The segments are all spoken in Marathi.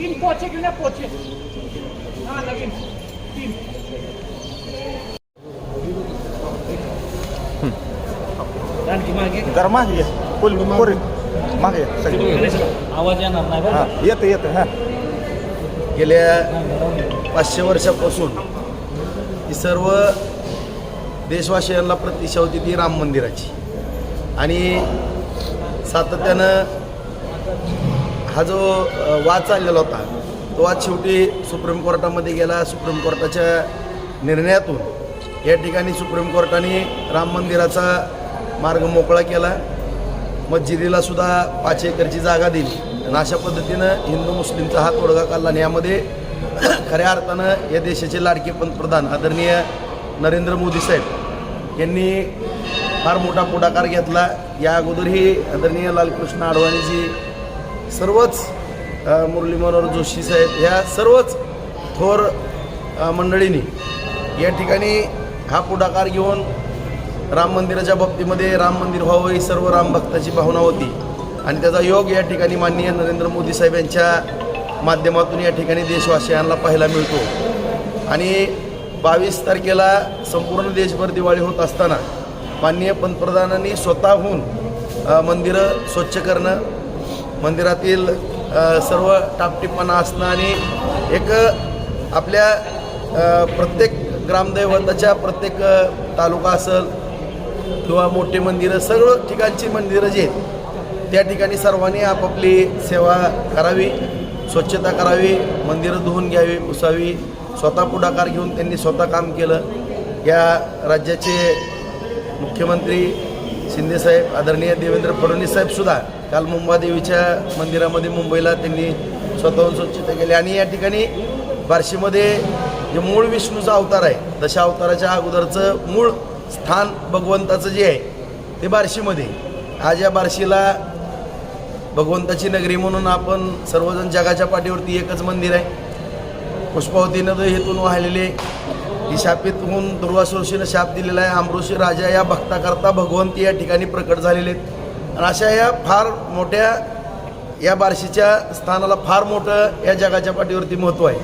तीन पोचे घेऊन या पोचे. हा नवीन तीन. आणखी मागे? जरा मागे ये. फुल पोरी. मागे. आवाज येणार नाही हा येतं येतं हा. गेल्या पाचशे वर्षापासून ही सर्व देशवासियांना प्रतिष्ठा होती ती राम मंदिराची. आणि सातत्यानं हा जो वाद चाललेला होता तो वाद शेवटी सुप्रीम कोर्टामध्ये गेला. सुप्रीम कोर्टाच्या निर्णयातून या ठिकाणी सुप्रीम कोर्टाने राम मंदिराचा मार्ग मोकळा केला. मस्जिदीला सुद्धा पाच एकरची जागा दिली. आणि अशा पद्धतीनं हिंदू मुस्लिमचा हा तोडगा काढला. आणि यामध्ये खऱ्या अर्थानं या देशाचे लाडके पंतप्रधान आदरणीय नरेंद्र मोदी साहेब यांनी फार मोठा पुढाकार घेतला. या अगोदरही आदरणीय लालकृष्ण अडवाणीजी सर्वच मुरली मनोहर जोशी साहेब ह्या सर्वच थोर मंडळींनी या ठिकाणी हा पुढाकार घेऊन राम मंदिराच्या बाबतीमध्ये राम मंदिर व्हावं ही सर्व राम भक्ताची भावना होती. आणि त्याचा योग या ठिकाणी माननीय नरेंद्र मोदी साहेब यांच्या माध्यमातून या ठिकाणी देशवासियांना पाहायला मिळतो. आणि बावीस तारखेला संपूर्ण देशभर दिवाळी होत असताना माननीय पंतप्रधानांनी स्वतःहून मंदिरं स्वच्छ करणं मंदिरातील सर्व टापटिपणा असणं आणि एक आपल्या प्रत्येक ग्रामदैवताच्या प्रत्येक तालुका असेल किंवा मोठे मंदिरं सर्व ठिकाणची मंदिरं जी आहेत त्या ठिकाणी सर्वांनी आपापली सेवा करावी स्वच्छता करावी मंदिरं धुवून घ्यावी पुसावी स्वतः पुढाकार घेऊन त्यांनी स्वतः काम केलं. या राज्याचे मुख्यमंत्री शिंदेसाहेब आदरणीय देवेंद्र फडणवीस साहेबसुद्धा काल मुंबादेवीच्या मंदिरामध्ये मुंबईला त्यांनी स्वतःहून स्वच्छता केली. आणि या ठिकाणी बार्शीमध्ये जे मूळ विष्णूचा अवतार आहे दशा अवताराच्या अगोदरचं मूळ स्थान भगवंताचं जे आहे ते बार्शीमध्ये. आज या बार्शीला भगवंताची नगरी म्हणून आपण सर्वजण जगाच्या पाठीवरती एकच मंदिर आहे. पुष्पावती नदी हेतून वाहिलेले ही शापित होऊन दुर्वासुशीनं शाप दिलेला आहे. अमृषी राजा या भक्ताकरता भगवंती या ठिकाणी प्रकट झालेले आहेत. आणि अशा या फार मोठ्या या बार्शीच्या स्थानाला फार मोठं या जगाच्या पाठीवरती महत्त्व आहे.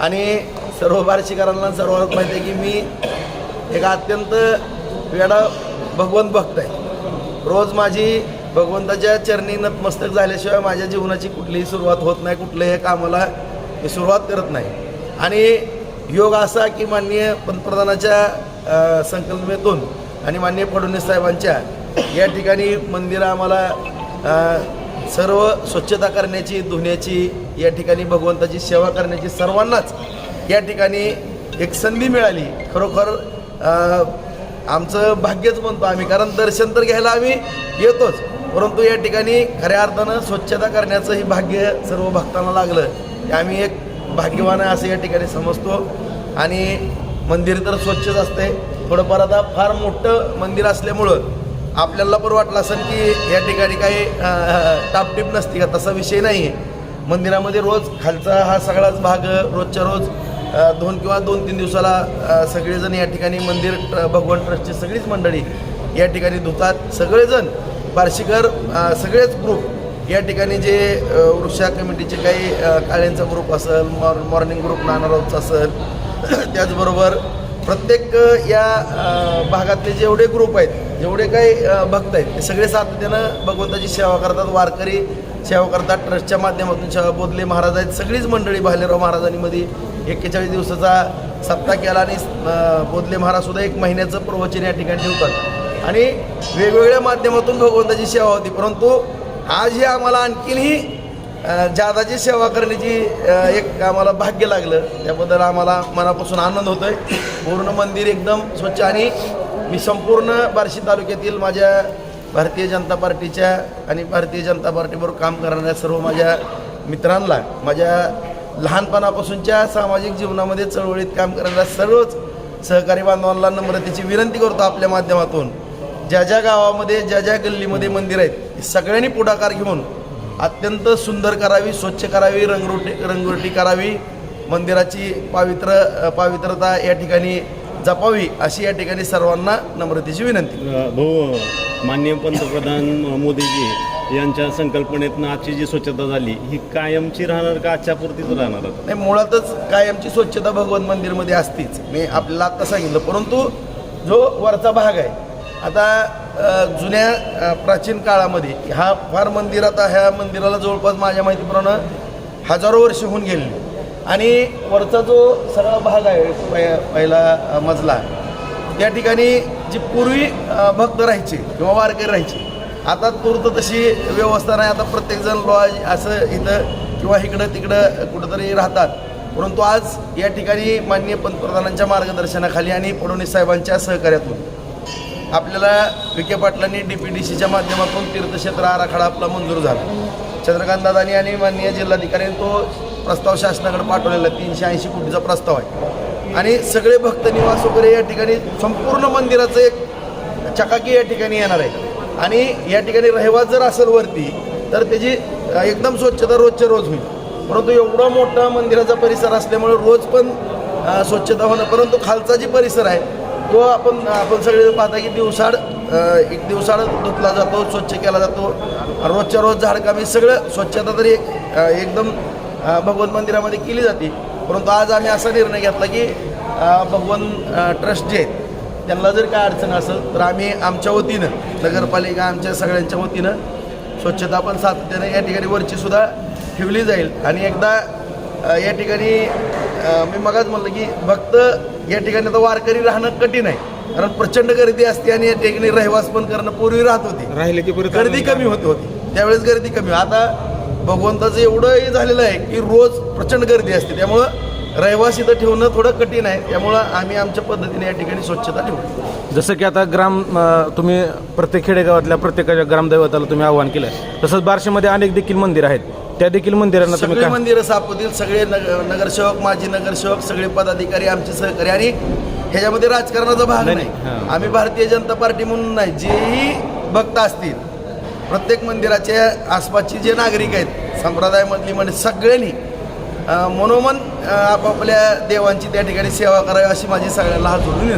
आणि सर्व बार्शीकरांना सर्वात माहिती आहे की मी एक अत्यंत वेडा भगवंत भक्त आहे. रोज माझी भगवंताच्या चरणी नतमस्तक झाल्याशिवाय माझ्या जीवनाची कुठलीही सुरुवात होत नाही कुठल्याही कामाला मी सुरुवात करत नाही. आणि योग असा की माननीय पंतप्रधानाच्या संकल्पनेतून आणि माननीय फडणवीस साहेबांच्या या ठिकाणी मंदिरं आम्हाला सर्व स्वच्छता करण्याची धुण्याची या ठिकाणी भगवंताची सेवा करण्याची सर्वांनाच या ठिकाणी एक संधी मिळाली. खरोखर आमचं भाग्यच म्हणतो आम्ही कारण दर्शन तर घ्यायला आम्ही येतोच परंतु या ठिकाणी खऱ्या अर्थानं स्वच्छता करण्याचं ही भाग्य सर्व भक्तांना लागलं. आम्ही एक भाग्यवान आहे असं या ठिकाणी समजतो. आणि मंदिर तर स्वच्छच असते थोडंफार आता फार मोठं मंदिर असल्यामुळं आपल्याला पण वाटलं असेल की या ठिकाणी काही टापटीप नसते का? तसा विषय नाही आहे मंदिरामध्ये रोज खालचा हा सगळाच भाग रोजच्या रोज दोन किंवा दोन तीन दिवसाला सगळेजण या ठिकाणी मंदिर ट्र- भगवान ट्रस्टची सगळीच मंडळी या ठिकाणी धुतात. सगळेजण बार्शीकर सगळेच ग्रुप या ठिकाणी जे वृक्षा कमिटीचे काही काळ्यांचा ग्रुप असेल मॉर मॉर्निंग ग्रुप नानारावचा असेल त्याचबरोबर प्रत्येक या भागातले जेवढे ग्रुप आहेत जेवढे काही भक्त आहेत ते सगळे सातत्यानं भगवंताची सेवा करतात. वारकरी सेवा करतात. ट्रस्टच्या माध्यमातून सेवा बोधले. महाराज आहेत. सगळीच मंडळी भालेराव महाराजांमध्ये एक्केचाळीस दिवसाचा सप्ताह केला आणि बोधले महाराजसुद्धा एक महिन्याचं प्रवचन या ठिकाणी ठेवतात. आणि वेगवेगळ्या माध्यमातून भगवंताची सेवा होती. परंतु आजही आम्हाला आणखीनही जादाची सेवा करण्याची एक आम्हाला भाग्य लागलं. त्याबद्दल आम्हाला मनापासून आनंद होतो आहे पूर्ण मंदिर एकदम स्वच्छ आणि मी संपूर्ण बार्शी तालुक्यातील माझ्या भारतीय जनता पार्टीच्या आणि भारतीय जनता पार्टीबरोबर काम करणाऱ्या सर्व माझ्या मित्रांना माझ्या लहानपणापासूनच्या सामाजिक जीवनामध्ये चळवळीत काम करणाऱ्या सर्वच सहकारी बांधवांना नम्रतेची विनंती करतो आपल्या माध्यमातून. ज्या ज्या गावामध्ये ज्या ज्या गल्लीमध्ये मंदिर आहेत सगळ्यांनी पुढाकार घेऊन अत्यंत सुंदर करावी स्वच्छ करावी रंगरोटी रंगरोटी करावी मंदिराची पावित्र पावित्रता या ठिकाणी जपावी अशी या ठिकाणी सर्वांना नम्रतेची विनंती. भाऊ माननीय पंतप्रधान मोदीजी यांच्या संकल्पनेतनं आजची जी स्वच्छता झाली ही कायमची राहणार का आजच्या पुरतीच राहणार नाही मुळातच कायमची स्वच्छता भगवत मंदिरमध्ये असतीच. मी आपल्याला आत्ता सांगितलं परंतु जो वरचा भाग आहे आता जुन्या प्राचीन काळामध्ये हा फार मंदिर आता ह्या मंदिराला जवळपास माझ्या माहितीप्रमाणे हजारो वर्ष होऊन गेलेली आणि वरचा जो सगळा भाग आहे पहि- पहिला मजला त्या ठिकाणी जी पूर्वी भक्त राहायचे किंवा वारकरी राहायचे आता तूर्त तशी व्यवस्था नाही. आता प्रत्येकजण लॉज असं इथं किंवा इकडं तिकडं कुठंतरी राहतात. परंतु आज या ठिकाणी माननीय पंतप्रधानांच्या मार्गदर्शनाखाली आणि फडणवीस साहेबांच्या सहकार्यातून आपल्याला विखे पाटलांनी डी पी डी सीच्या माध्यमातून तीर्थक्षेत्र आराखडा आपला मंजूर झाला. चंद्रकांत दादानी आणि माननीय जिल्हाधिकाऱ्यांनी तो प्रस्ताव शासनाकडे पाठवलेला तीनशे ऐंशी कोटीचा प्रस्ताव आहे. आणि सगळे भक्त निवास वगैरे या ठिकाणी संपूर्ण मंदिराचं एक चकाकी या ठिकाणी येणार आहे. आणि या ठिकाणी रहिवास जर असेल वरती तर त्याची एकदम स्वच्छता रोजच्या रोज होईल. परंतु एवढा मोठा मंदिराचा परिसर असल्यामुळे रोज पण स्वच्छता होणं परंतु खालचा जी परिसर आहे तो आपण आपण सगळे पाहता की दिवसाड एक दिवसाड धुतला जातो स्वच्छ केला जातो. रोजच्या रोज झाडकामी सगळं स्वच्छता तरी एकदम भगवंत मंदिरामध्ये केली जाते. परंतु आज आम्ही असा निर्णय घेतला की भगवन ट्रस्ट जे आहेत त्यांना जर काय अडचण असेल तर आम्ही आमच्या वतीनं नगरपालिका आमच्या सगळ्यांच्या वतीनं स्वच्छता पण सातत्याने या ठिकाणी वरची सुद्धा ठेवली जाईल. आणि एकदा या ठिकाणी मी मगाच म्हणलं की भक्त या ठिकाणी आता वारकरी राहणं कठीण आहे. कारण प्रचंड गर्दी असते आणि या ठिकाणी रहिवास पण करणं पूर्वी राहत होती. राहिले की परत गर्दी कमी होती होती. त्यावेळेस गर्दी कमी आता भगवंताचं एवढं हे झालेलं आहे की रोज प्रचंड गर्दी असते. त्यामुळं रहिवास इथं ठेवणं थोडं कठीण आहे. त्यामुळं आम्ही आमच्या पद्धतीने या ठिकाणी स्वच्छता ठेवू. जसं की आता ग्राम तुम्ही प्रत्येक खेडेगावातल्या प्रत्येकाच्या ग्रामदैवताला तुम्ही आव्हान केलं तसंच बार्शीमध्ये अनेक देखील मंदिर आहेत. त्या देखील मंदिरांना तुम्ही सगळे काय मंदिरं सापतील सगळे नग- नगरसेवक माजी नगरसेवक सगळे पदाधिकारी आमचे सहकारी आणि ह्याच्यामध्ये राजकारणाचा भाग नाही, नाही हां. आम्ही भारतीय जनता पार्टी म्हणून नाही जेही भक्त असतील प्रत्येक मंदिराच्या आसपासचे जे नागरिक आहेत संप्रदायामधली म्हणजे सगळ्यांनी अं, मनोमन अं, आपापल्या देवांची त्या ठिकाणी सेवा करावी अशी माझी सगळ्यांना हात जोडून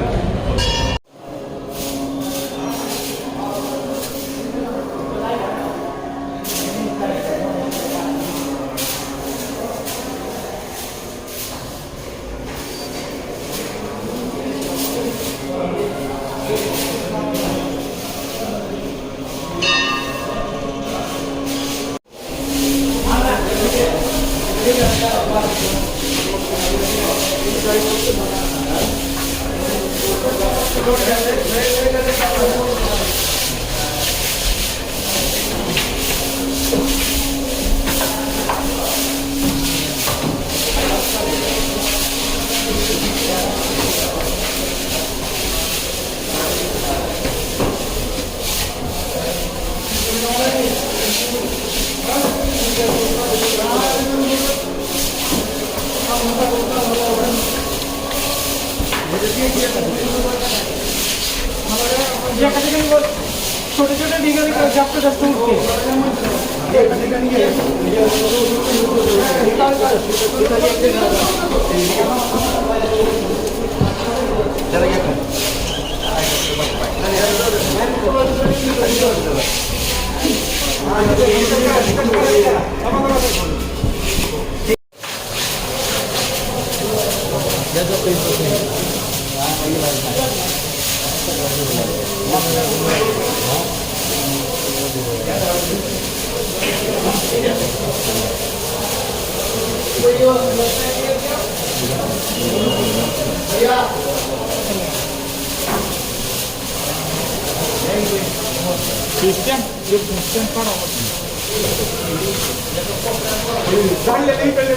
एका ठिकाणी वर छोटे छोटे ढिगारे जास्त जास्त उठते Cristian, yo Cristian para Dale, dale, dale,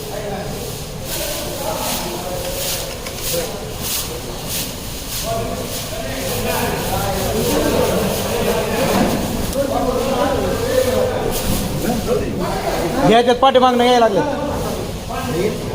ह्याच्यात पाठीमागणं यायला लागलं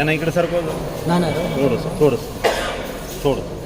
यांना इकडे सरकव नाही नाही थोडंस थोडंस थोडं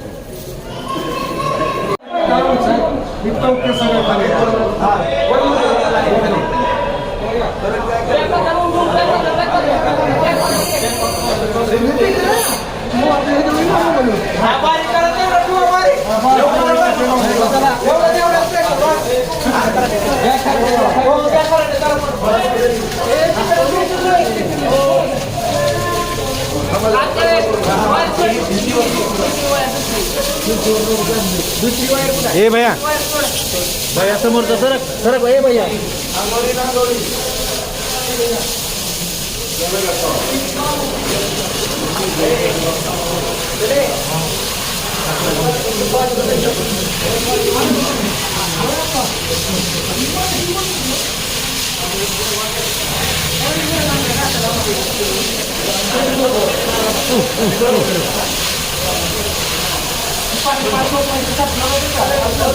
ए भैया भैया समोरचा सरक सरक ए भैया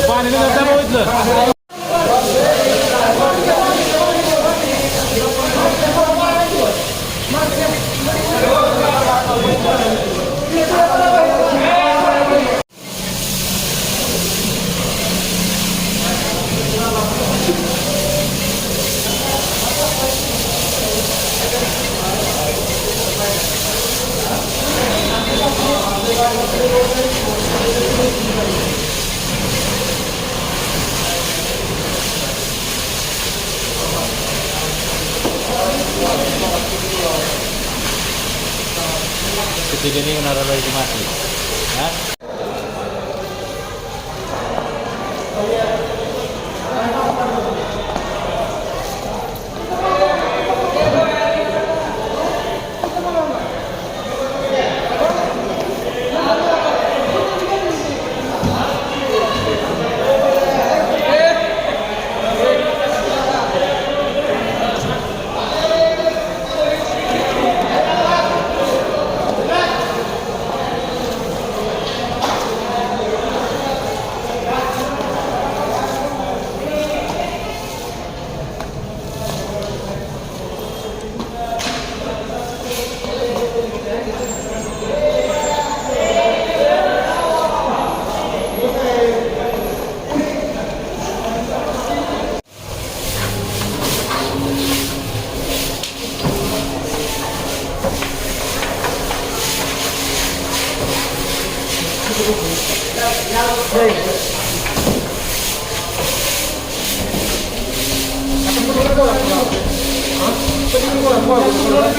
पाणी बघितलं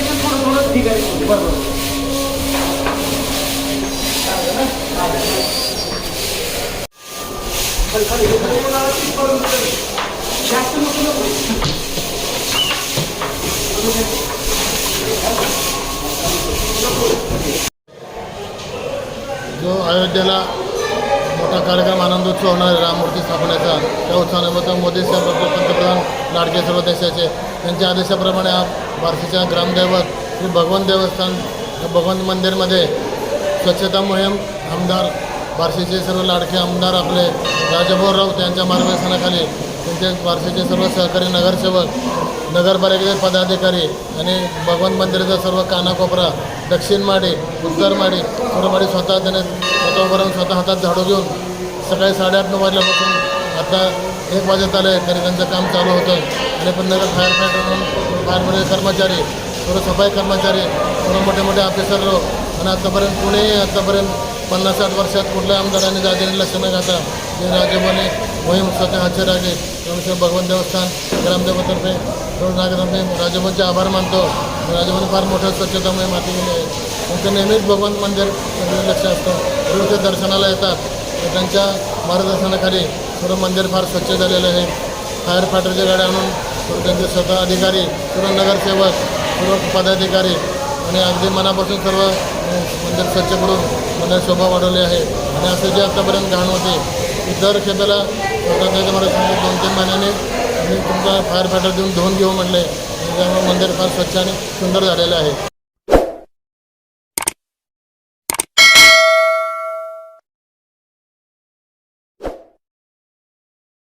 जो अयोध्येला मोठा कार्यक्रम आनंदोत्सव होणार आहे. राममूर्ती स्थापनेचा. त्या उत्सवानिमित्त मोदी साहेब पंतप्रधान लाडके सर्व देशाचे त्यांच्या आदेशाप्रमाणे आज भारतीच्या ग्रामदैवत श्री भगवंत देवस्थान भगवंत मंदिरमध्ये स्वच्छता मोहीम आमदार बार्शीचे सर्व लाडके आमदार आपले राजाभाऊ राऊत यांच्या मार्गदर्शनाखाली त्यांचे बार्शीचे सर्व सहकारी नगरसेवक नगरपालिकेचे पदाधिकारी आणि भगवंत मंदिराचा सर्व कानाकोपरा दक्षिण माडी उत्तर माडी सर्व स्वतः त्याने स्वतः उभं राहून स्वतः हातात झाडू घेऊन सकाळी साडेआठ नऊ वाजल्यापासून आता एक वाजत आहे तरी त्यांचं काम चालू होतं आणि पण नगर फायर फायटर फायरमध्ये कर्मचारी थोडं सफाई कर्मचारी थोडं मोठे मोठे ऑफिसर लोक. आणि आत्तापर्यंत कुणीही आत्तापर्यंत पन्नास साठ वर्षात कुठल्या आमदारांनी जागेने लक्ष न घाता जे राजभवने मोहीम स्वतः हाचे रागे त्यानुसार भगवान देवस्थान ग्रामदेवतर्फे सर्व नागरिकांनी राजभवनचे आभार मानतो. राजभवन फार मोठं स्वच्छतामुळे माती गेली आहे. त्यांचं नेहमीच भगवान मंदिर लक्ष असतं. रोज ते दर्शनाला येतात. त्यांच्या मार्गदर्शनाखाली सर्व मंदिर फार स्वच्छ झालेलं आहे. फायर फायटरच्या गाड्या आणून सर्व त्यांचे स्वतः अधिकारी सर्व नगरसेवक सर्व पदाधिकारी आणि अगदी मनापासून सर्व मंदिर स्वच्छ करून मंदिर शोभा वाढवली आहे. आणि असं जे आत्तापर्यंत घाण होते दर शेताला त्याच्या मला सांगितलं दोन तीन महिन्याने मी तुमचा फायर फायटर देऊन धुवून घेऊ म्हटले आहे त्यामुळे मंदिर फार स्वच्छ आणि सुंदर झालेलं आहे.